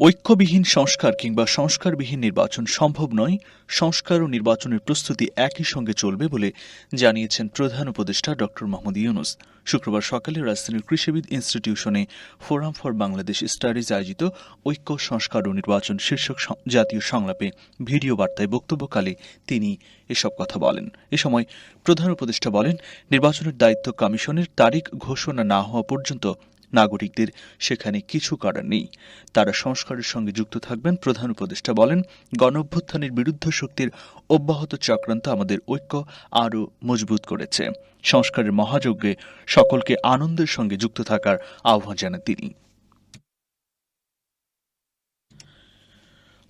ঐক্যবিহীন সংস্কার কিংবা সংস্কারবিহীন নির্বাচন সম্ভব নয়, সংস্কার ও নির্বাচনের প্রস্তুতি একই সঙ্গে চলবে বলে জানিয়েছেন প্রধান উপদেষ্টা ড. মোহাম্মদ ইউনুস। শুক্রবার সকালে রাজধানীর কৃষিবিদ ইনস্টিটিউশনে ফোরাম ফর বাংলাদেশ স্টাডিজ আয়োজিত ঐক্য, সংস্কার ও নির্বাচন শীর্ষক জাতীয় সংলাপে ভিডিও বার্তায় বক্তব্যকালে তিনি এসব কথা বলেন। এ সময় প্রধান উপদেষ্টা বলেন, নির্বাচনের দায়িত্ব কমিশনের, তারিখ ঘোষণা না হওয়া পর্যন্ত নাগরিকদের সেখানে কিছু করার নেই। তারা সংস্কারের সঙ্গে যুক্ত থাকবেন, প্রধান উপদেষ্টা বলেন, গণঅভ্যুত্থানের বিরুদ্ধ শক্তির অব্যাহত চক্রান্ত আমাদের ঐক্য আরও মজবুত করেছে। সংস্কারের মহাযজ্ঞে সকলকে আনন্দের সঙ্গে যুক্ত থাকার আহ্বান জানান তিনি।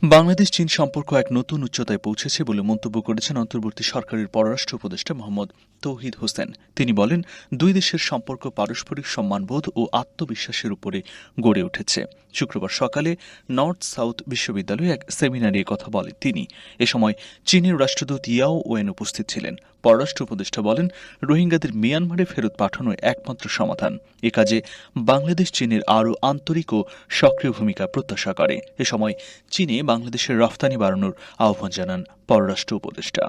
বাংলাদেশ চীন সম্পর্ক এক নতুন উচ্চতায় পৌঁছেছে বলে মন্তব্য করেছেন অন্তর্বর্তী সরকারের পররাষ্ট্র উপদেষ্টা মোহাম্মদ তৌহিদ হোসেন। তিনি বলেন, দুই দেশের সম্পর্ক পারস্পরিক সম্মানবোধ ও আত্মবিশ্বাসের উপরে গড়ে উঠেছে। শুক্রবার সকালে নর্থ সাউথ বিশ্ববিদ্যালয়ে এক সেমিনারে কথা বলেন তিনি। এ সময় চীনের রাষ্ট্রদূত ইয়াও ওয়েন উপস্থিত ছিলেন। পররাষ্ট্র উপদেষ্টা বলেন, রোহিঙ্গাদের মিয়ানমারে ফেরত পাঠানো একমাত্র সমাধান। এ কাজে বাংলাদেশ চীনের আরও আন্তরিক ও সক্রিয় ভূমিকা প্রত্যাশা করে। এ সময় চীনে বাংলাদেশের রফতানি বাড়ানোর আহ্বান জানান পররাষ্ট্র উপদেষ্টা।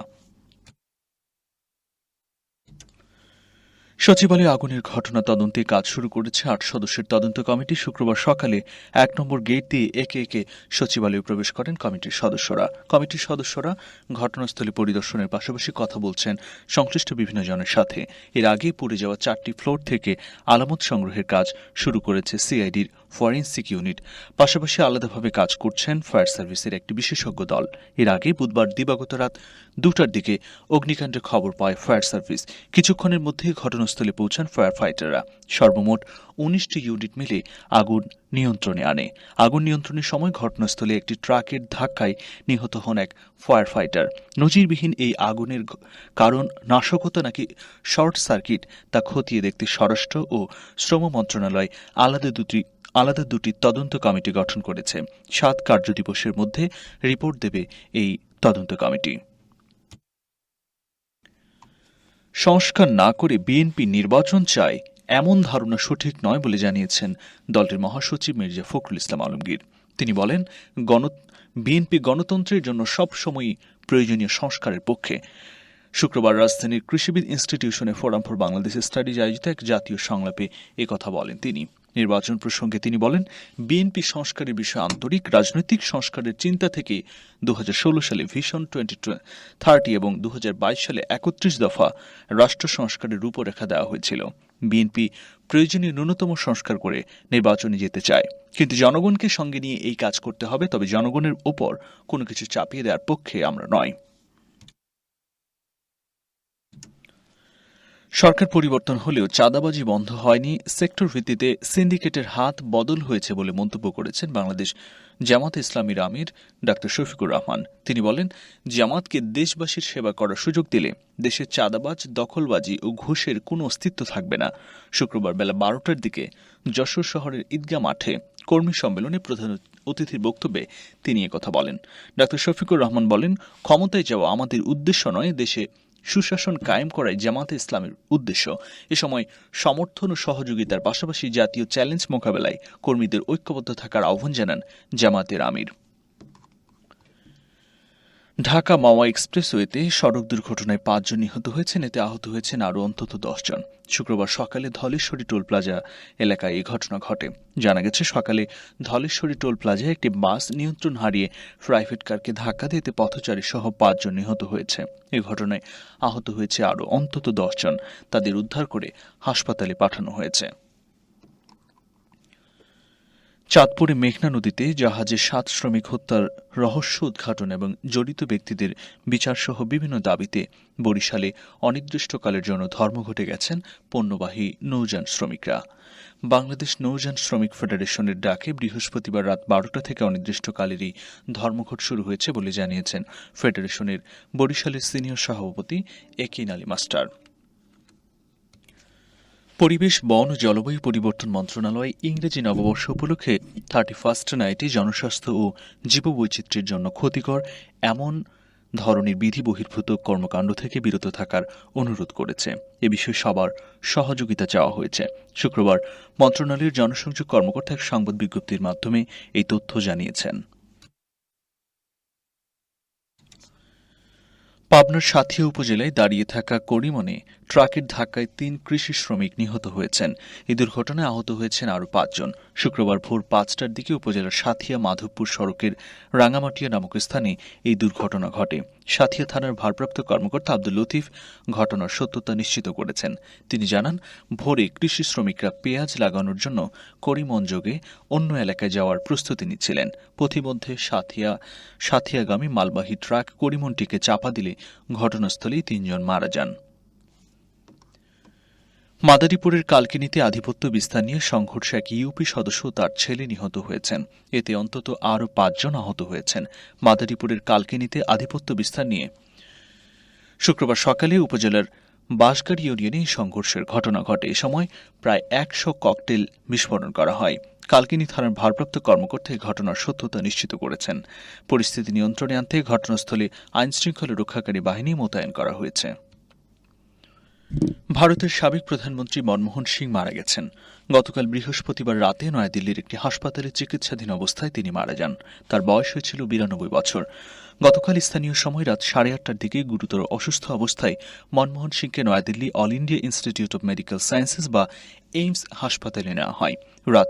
সচিবালয়ে আগুনের ঘটনা তদন্তে কাজ শুরু করেছে আট সদস্যের তদন্ত কমিটি। শুক্রবার সকালে এক নম্বর গেট দিয়ে একে একে সচিবালয়ে প্রবেশ করেন কমিটির সদস্যরা। কমিটির সদস্যরা ঘটনাস্থলে পরিদর্শনের পাশাপাশি কথা বলছেন সংশ্লিষ্ট বিভিন্ন জনের সাথে। এর আগে পুড়ে যাওয়া চারটি ফ্লোর থেকে আলামত সংগ্রহের কাজ শুরু করেছে সিআইডির ফরেন্সিক ইউনিট। পাশাপাশি আলাদাভাবে কাজ করছেন ফায়ার সার্ভিসের একটি বিশেষজ্ঞ দল। এর আগে বুধবার দিবাগত রাত দুটার দিকে অগ্নিকাণ্ডের খবর পায় ফায়ার সার্ভিস। কিছুক্ষণের মধ্যে ঘটনাস্থলে পৌঁছান ফায়ার ফাইটাররা সর্বমোট উনিশটি ইউনিট মিলে আগুন নিয়ন্ত্রণে আনে। আগুন নিয়ন্ত্রণের সময় ঘটনাস্থলে একটি ট্রাকের ধাক্কায় নিহত হন এক ফায়ার ফাইটার নজিরবিহীন এই আগুনের কারণ নাশকতা নাকি শর্ট সার্কিট তা খতিয়ে দেখতে স্বরাষ্ট্র ও শ্রম মন্ত্রণালয় আলাদা দুটি আলাদা দুটি তদন্ত কমিটি গঠন করেছে। সাত কার্যদিবসের মধ্যে রিপোর্ট দেবে এই তদন্ত কমিটি। সংস্কার না করে বিএনপি নির্বাচন চায়, এমন ধারণা সঠিক নয় বলে জানিয়েছেন দলটির মহাসচিব মির্জা ফখরুল ইসলাম আলমগীর। তিনি বলেন, গণ বিএনপি গণতন্ত্রের জন্য সবসময়ই প্রয়োজনীয় সংস্কারের পক্ষে। শুক্রবার রাজধানীর কৃষিবিদ ইনস্টিটিউশনে ফোরাম ফর বাংলাদেশ স্টাডিজ আয়োজিত এক জাতীয় সংলাপে কথা বলেন তিনি। নির্বাচন প্রসঙ্গে তিনি বলেন, বিএনপি সংস্কারের বিষয়ে আন্তরিক রাজনৈতিক সংস্কারের চিন্তা থেকে দু হাজার ষোলো সালে ভিশন টোয়েন্টি থার্টি এবং দু হাজার বাইশ সালে একত্রিশ দফা রাষ্ট্র সংস্কারের রূপরেখা দেওয়া হয়েছিল। বিএনপি প্রয়োজনীয় ন্যূনতম সংস্কার করে নির্বাচনে যেতে চায়। কিন্তু জনগণকে সঙ্গে নিয়ে এই কাজ করতে হবে, তবে জনগণের ওপর কোনো কিছু চাপিয়ে দেওয়ার পক্ষে আমরা নয়। সরকার পরিবর্তন হলেও চাঁদাবাজি বন্ধ হয়নি, সেক্টর ভিত্তিতে সিন্ডিকেটের হাত বদল হয়েছে বলে মন্তব্য করেছেন বাংলাদেশ জামাত ইসলামীর আমির ডাক্তার শফিকুর রহমান। তিনি বলেন, জামাতকে দেশবাসীর সেবা করার সুযোগ দিলে দেশের চাঁদাবাজ, দখলবাজি ও ঘুষের কোনো অস্তিত্ব থাকবে না। শুক্রবার বেলা বারোটার দিকে যশোর শহরের ঈদগা মাঠে কর্মী সম্মেলনে প্রধান অতিথির বক্তব্যে তিনি কথা বলেন। ডাক্তার শফিকুর রহমান বলেন, ক্ষমতায় যাওয়া আমাদের উদ্দেশ্য নয় দেশে সুশাসন কায়েম করাই জামাতে ইসলামের উদ্দেশ্য। এ সময় সমর্থন ও সহযোগিতার পাশাপাশি জাতীয় চ্যালেঞ্জ মোকাবেলায় কর্মীদের ঐক্যবদ্ধ থাকার আহ্বান জানান জামাতের আমির। ঢাকা মাওয়া এক্সপ্রেসওয়েতে সড়ক দুর্ঘটনায় পাঁচজন নিহত হয়েছেন, এতে আহত হয়েছেন আরও অন্তত দশজন। শুক্রবার সকালে ধলেশ্বরী টোল প্লাজা এলাকায় এই ঘটনা ঘটে। জানা গেছে, সকালে ধলেশ্বরী টোল প্লাজায় একটি বাস নিয়ন্ত্রণ হারিয়ে প্রাইভেট কারকে ধাক্কা দিতে পথচারী সহ পাঁচজন নিহত হয়েছে। এ ঘটনায় আহত হয়েছে আরও অন্তত দশজন। তাদের উদ্ধার করে হাসপাতালে পাঠানো হয়েছে। চাঁদপুরে মেঘনা নদীতে জাহাজে সাত শ্রমিক হত্যার রহস্য উদ্ঘাটন এবং জড়িত ব্যক্তিদের বিচারসহ বিভিন্ন দাবিতে বরিশালে অনির্দিষ্টকালের জন্য ধর্মঘটে গেছেন পণ্যবাহী নৌযান শ্রমিকরা। বাংলাদেশ নৌযান শ্রমিক ফেডারেশনের ডাকে বৃহস্পতিবার রাত বারোটা থেকে অনির্দিষ্টকালেরই ধর্মঘট শুরু হয়েছে বলে জানিয়েছেন ফেডারেশনের বরিশালের সিনিয়র সভাপতি একিন আলী মাস্টার। পরিবেশ, বন ও জলবায়ু পরিবর্তন মন্ত্রণালয় ইংরেজি নববর্ষ উপলক্ষে থার্টি ফার্স্ট নাইটে জনস্বাস্থ্য ও জীববৈচিত্র্যের জন্য ক্ষতিকর এমন ধরনের বিধি বহির্ভূত কর্মকাণ্ড থেকে বিরত থাকার অনুরোধ করেছে। এ বিষয়ে সবার সহযোগিতা চাওয়া হয়েছে। শুক্রবার মন্ত্রণালয়ের জনসংযোগ কর্মকর্তা এক সংবাদ বিজ্ঞপ্তির মাধ্যমে এই তথ্য জানিয়েছেন। পাবনার সাথিয়া উপজেলায় দাঁড়িয়ে থাকা করিমনে ট্রাকের ধাক্কায় তিন কৃষি শ্রমিক নিহত হয়েছেন। এই দুর্ঘটনায় আহত হয়েছেন আরও পাঁচজন। শুক্রবার ভোর পাঁচটার দিকে উপজেলার সাথিয়া মাধবপুর সড়কের রাঙামাটিয়া নামক স্থানে এই দুর্ঘটনা ঘটে। সাথিয়া থানার ভারপ্রাপ্ত কর্মকর্তা আব্দুল লতিফ ঘটনার সত্যতা নিশ্চিত করেছেন। তিনি জানান, ভোরে কৃষি শ্রমিকরা পেঁয়াজ লাগানোর জন্য করিমনযোগে অন্য এলাকায় যাওয়ার প্রস্তুতি নিচ্ছিলেন। পথিমধ্যে সাথিয়া, সাথিয়াগামী মালবাহী ট্রাক করিমনটিকে চাপা দিলে ঘটনাস্থলেই তিনজন মারা যান। মাদারীপুরের কালকিনিতে আধিপত্য বিস্তার নিয়ে সংঘর্ষে এক ইউপি সদস্য তার ছেলে নিহত হয়েছেন। এতে অন্তত আরও পাঁচজন আহত হয়েছেন। মাদারীপুরের কালকিনিতে আধিপত্য বিস্তার নিয়ে শুক্রবার সকালে উপজেলার বাঁশগাড়ি ইউনিয়নে এই সংঘর্ষের ঘটনা ঘটে। এ সময় প্রায় একশো ককটেল বিস্ফোরণ করা হয়। কালকিনি থানার ভারপ্রাপ্ত কর্মকর্তা এই ঘটনার সত্যতা নিশ্চিত করেছেন। পরিস্থিতি নিয়ন্ত্রণে আনতে ঘটনাস্থলে আইনশৃঙ্খলা রক্ষাকারী বাহিনী মোতায়েন করা হয়েছে। ভারতের সাবেক প্রধানমন্ত্রী মনমোহন সিং মারা গেছেন। গতকাল বৃহস্পতিবার রাতে নয়াদিল্লির একটি হাসপাতালে চিকিৎসাধীন অবস্থায় তিনি মারা যান। তার বয়স হয়েছিল বিরানব্বই বছর। গতকাল স্থানীয় সময় রাত সাড়ে আটটার দিকে গুরুতর অসুস্থ অবস্থায় মনমোহন সিংকে New Delhi All India Institute of Medical Sciences বা এইমস হাসপাতালে নেওয়া হয়। রাত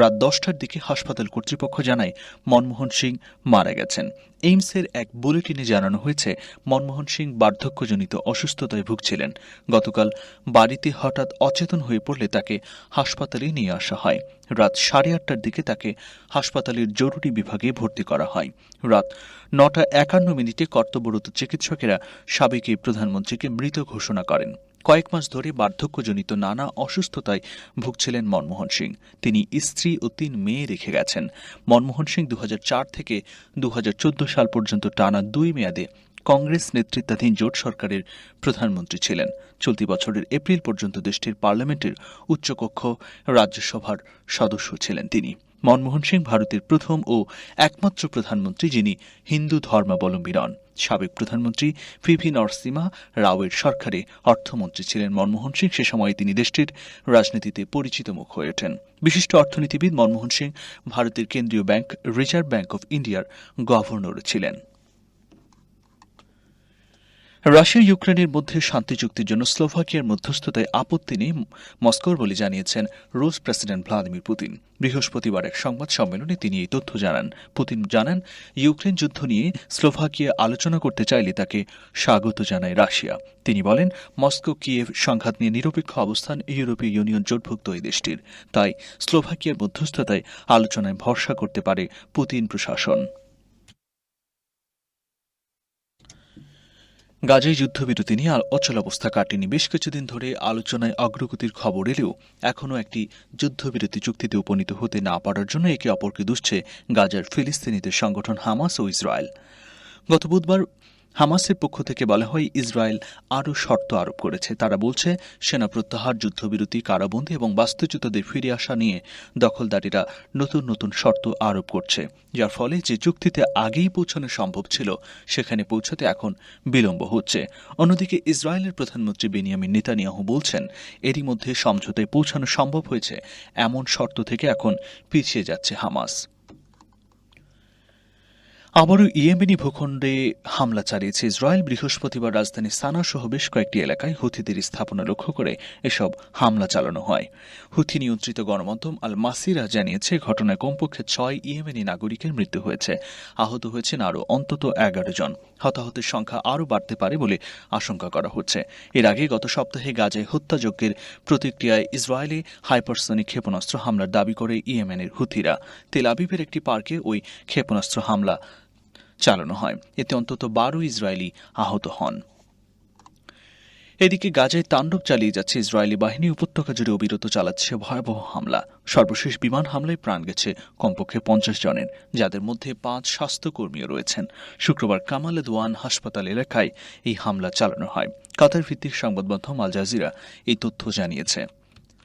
রাত দশটার দিকে হাসপাতাল কর্তৃপক্ষ জানায় মনমোহন সিং মারা গেছেন। এইমসের এক বুলেটিনে জানানো হয়েছে, মনমোহন সিং বার্ধক্যজনিত অসুস্থতায় ভুগছিলেন। গতকাল বাড়িতে হঠাৎ অচেতন হয়ে পড়লে তাকে হাসপাতালে নিয়ে আসা হয়। রাত সাড়ে আটটার দিকে তাকে হাসপাতালের জরুরি বিভাগে ভর্তি করা হয়। রাত নটা একান্ন মিনিটে কর্তব্যরত চিকিৎসকেরা সাবেক এই প্রধানমন্ত্রীকে মৃত ঘোষণা করেন। কয়েক মাস ধরে বার্ধক্যজনিত নানা অসুস্থতায় ভুগছিলেন মনমোহন সিং। তিনি স্ত্রী ও তিন মেয়ে রেখে গেছেন। মনমোহন সিং দু হাজার চার থেকে দু হাজার চোদ্দ সাল পর্যন্ত টানা দুই মেয়াদে কংগ্রেস নেতৃত্বাধীন জোট সরকারের প্রধানমন্ত্রী ছিলেন। চলতি বছরের এপ্রিল পর্যন্ত দেশটির পার্লামেন্টের উচ্চকক্ষ রাজ্যসভার সদস্য ছিলেন তিনি। মনমোহন সিং ভারতের প্রথম ও একমাত্র প্রধানমন্ত্রী যিনি হিন্দু ধর্মাবলম্বী নন সাবেক প্রধানমন্ত্রী পিভি নরসিমা রাওয়ের সরকারে অর্থমন্ত্রী ছিলেন মনমোহন সিং। সে সময় তিনি দেশটির রাজনীতিতে পরিচিত মুখ হয়ে ওঠেন। বিশিষ্ট অর্থনীতিবিদ মনমোহন সিং ভারতের কেন্দ্রীয় ব্যাংক, রিজার্ভ ব্যাংক অফ ইন্ডিয়ার গভর্নর ছিলেন। রাশিয়া ইউক্রেনের মধ্যে শান্তি চুক্তির জন্য স্লোভাকিয়ার মধ্যস্থতায় আপত্তি নেই মস্কোর বলে জানিয়েছেন রুশ প্রেসিডেন্ট ভ্লাদিমির পুতিন। বৃহস্পতিবার এক সংবাদ সম্মেলনে তিনি এই তথ্য জানান। পুতিন জানান, ইউক্রেন যুদ্ধ নিয়ে স্লোভাকিয়া আলোচনা করতে চাইলে তাকে স্বাগত জানায় রাশিয়া। তিনি বলেন, মস্কো, কিয়েভ সংঘাত নিয়ে নিরপেক্ষ অবস্থান ইউরোপীয় ইউনিয়ন জোটভুক্ত এই দেশটির। তাই স্লোভাকিয়ার মধ্যস্থতায় আলোচনায় ভরসা করতে পারে পুতিন প্রশাসন। গাজায় যুদ্ধবিরতি নিয়ে আর অচলাবস্থা কাটেনি। বেশ কিছুদিন ধরে আলোচনায় অগ্রগতির খবর এলেও এখনও একটি যুদ্ধবিরতি চুক্তিতে উপনীত হতে না পারার জন্য একে অপরকে দুষছে গাজার ফিলিস্তিনিদের সংগঠন হামাস ও ইসরায়েল। গত বুধবার হামাসের পক্ষ থেকে বলা হয়, ইসরায়েল আরও শর্ত আরোপ করেছে। তারা বলছে, সেনা প্রত্যাহার, যুদ্ধবিরতি, কারাবন্দী এবং বাস্তুচ্যুতদের ফিরে আসা নিয়ে দখলদারীরা নতুন নতুন শর্ত আরোপ করছে। যার ফলে যে চুক্তিতে আগেই পৌঁছানো সম্ভব ছিল, সেখানে পৌঁছাতে এখন বিলম্ব হচ্ছে। অন্যদিকে, ইসরায়েলের প্রধানমন্ত্রী বেনিয়ামিন নেতানিয়াহু বলছেন, এরই মধ্যে সমঝোতায় পৌঁছানো সম্ভব হয়েছে। এমন শর্ত থেকে এখন পিছিয়ে যাচ্ছে হামাস। আবারও ইয়েমেনি ভূখণ্ডে হামলা চালিয়েছে ইসরায়েল। বৃহস্পতিবার রাজধানী সানা সহ বেশ কয়েকটি এলাকায় হুথিদের স্থাপনা লক্ষ্য করে এসব হামলা চালানো হয়। হুথি নিয়ন্ত্রিত গণমাধ্যম আল মাসিরা জানিয়েছে, ঘটনায় কমপক্ষে ছয় ইয়েমেনি নাগরিকের মৃত্যু হয়েছে। আহত হয়েছেন আরও অন্তত এগারো জন। হতাহতের সংখ্যা আরও বাড়তে পারে বলে আশঙ্কা করা হচ্ছে। এর আগে গত সপ্তাহে গাজায় হত্যাযজ্ঞের প্রতিক্রিয়ায় ইসরায়েলি হাইপারসনিক ক্ষেপণাস্ত্র হামলার দাবি করে ইয়েমেনের হুথিরা। তেল আবিবের একটি পার্কে ওই ক্ষেপণাস্ত্র হামলা চালানো হয়। এতে অন্তত বারো ইসরায়েলি আহত হন। এদিকে গাজায় তাণ্ডব চালিয়ে যাচ্ছে ইসরায়েলি বাহিনী। উপত্যকা জুড়ে অবিরত চালাচ্ছে ভয়াবহ হামলা। সর্বশেষ বিমান হামলায় প্রাণ গেছে কমপক্ষে পঞ্চাশ জনের, যাদের মধ্যে পাঁচ স্বাস্থ্যকর্মীও রয়েছেন। শুক্রবার কামাল দোয়ান হাসপাতাল এলাকায় এই হামলা চালানো হয়। কাতার ভিত্তিক সংবাদ মাধ্যম আল জাজিরা এই তথ্য জানিয়েছে।